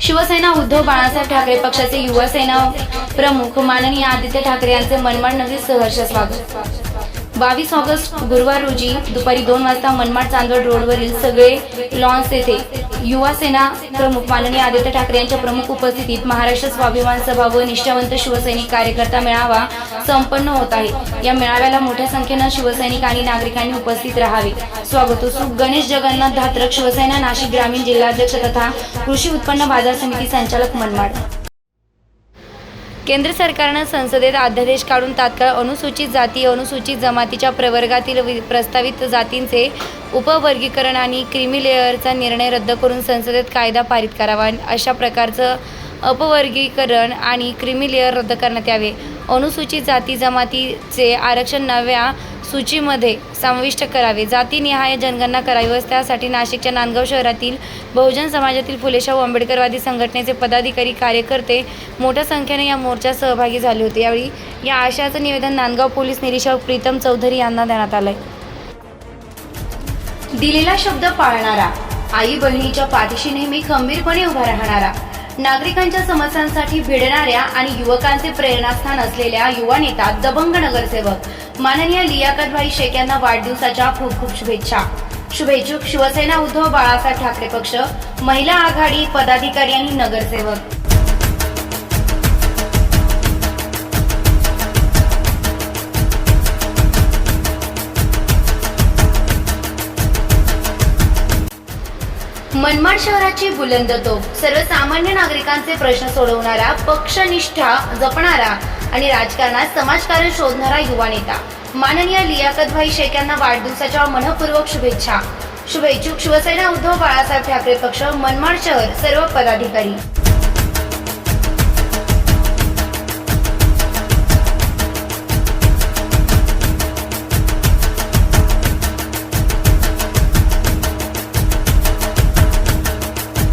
शिवसेना उद्धव बाळासाहेब ठाकरे पक्षाचे युवा सेना प्रमुख माननीय आदित्य ठाकरे यांचे मनमाड नगरी सहर्ष स्वागत. बावीस ऑगस्ट गुरुवार रोजी दुपारी दोन वाजता मनमाड चांदवड रोडवरील सगळे लॉन्स येथे युवा सेना प्रमुख माननीय आदित्य ठाकरे यांच्या प्रमुख उपस्थितीत महाराष्ट्र स्वाभिमान सभा व निष्ठावंत शिवसैनिक कार्यकर्ता मेळावा संपन्न होत आहे. या मेळाव्याला मोठ्या संख्येनं शिवसैनिक आणि नागरिकांनी उपस्थित राहावे. स्वागत हो गणेश जगन्नाथ धात्रक शिवसेना नाशिक ग्रामीण जिल्हाध्यक्ष तथा कृषी उत्पन्न बाजार समिती संचालक मनमाड. केंद्र सरकारनं संसदेत अध्यादेश काढून तात्काळ अनुसूचित जाती अनुसूचित जमातीच्या प्रवर्गातील वि- प्रस्तावित जातींचे उपवर्गीकरण आणि क्रिमी लेअरचा निर्णय रद्द करून संसदेत कायदा पारित करावा. अशा प्रकारचं अपवर्गीकरण आणि क्रिमी लेअर रद्द करण्यात यावे. अनुसूचित जाती जमातीचे आरक्षण नव्या सूचीमध्ये समाविष्ट करावे. जातीनिहाय जनगणना करावी व त्यासाठी नाशिकच्या नांदगाव शहरातील बहुजन समाजातील फुलेशाहू आंबेडकरवादी संघटनेचे पदाधिकारी कार्यकर्ते मोठ्या संख्येने या मोर्चात सहभागी झाले होते. यावेळी या आशयाचं निवेदन नांदगाव पोलीस निरीक्षक प्रीतम चौधरी यांना देण्यात आलंय. दिलेला शब्द पाळणारा आई बहिणीच्या पाठीशी नेहमी खंबीरपणे उभा राहणारा नागरिकांच्या समस्यांसाठी भिडणाऱ्या आणि युवकांचे प्रेरणास्थान असलेल्या युवा नेता दबंग नगरसेवक. माननीय लियाकतभाई शेख यांना वाढदिवसाच्या खूप खूप शुभेच्छा. शुभेच्छुक शिवसेना उद्धव बाळासाहेब ठाकरे पक्ष महिला आघाडी पदाधिकारी आणि नगरसेवक. मनमाड शहराची बुलंद तोफ. सर्वसामान्य नागरिकांचे प्रश्न सोडवणारा पक्षनिष्ठा जपणारा आणि राजकारणात समाजकारण शोधणारा युवा नेता. माननीय लियाकतभाई शेख यांना वाढदिवसाच्या मनपूर्वक शुभेच्छा. शुभेच्छुक शिवसेना उद्धव बाळासाहेब ठाकरे पक्ष मनमाड शहर सर्व पदाधिकारी.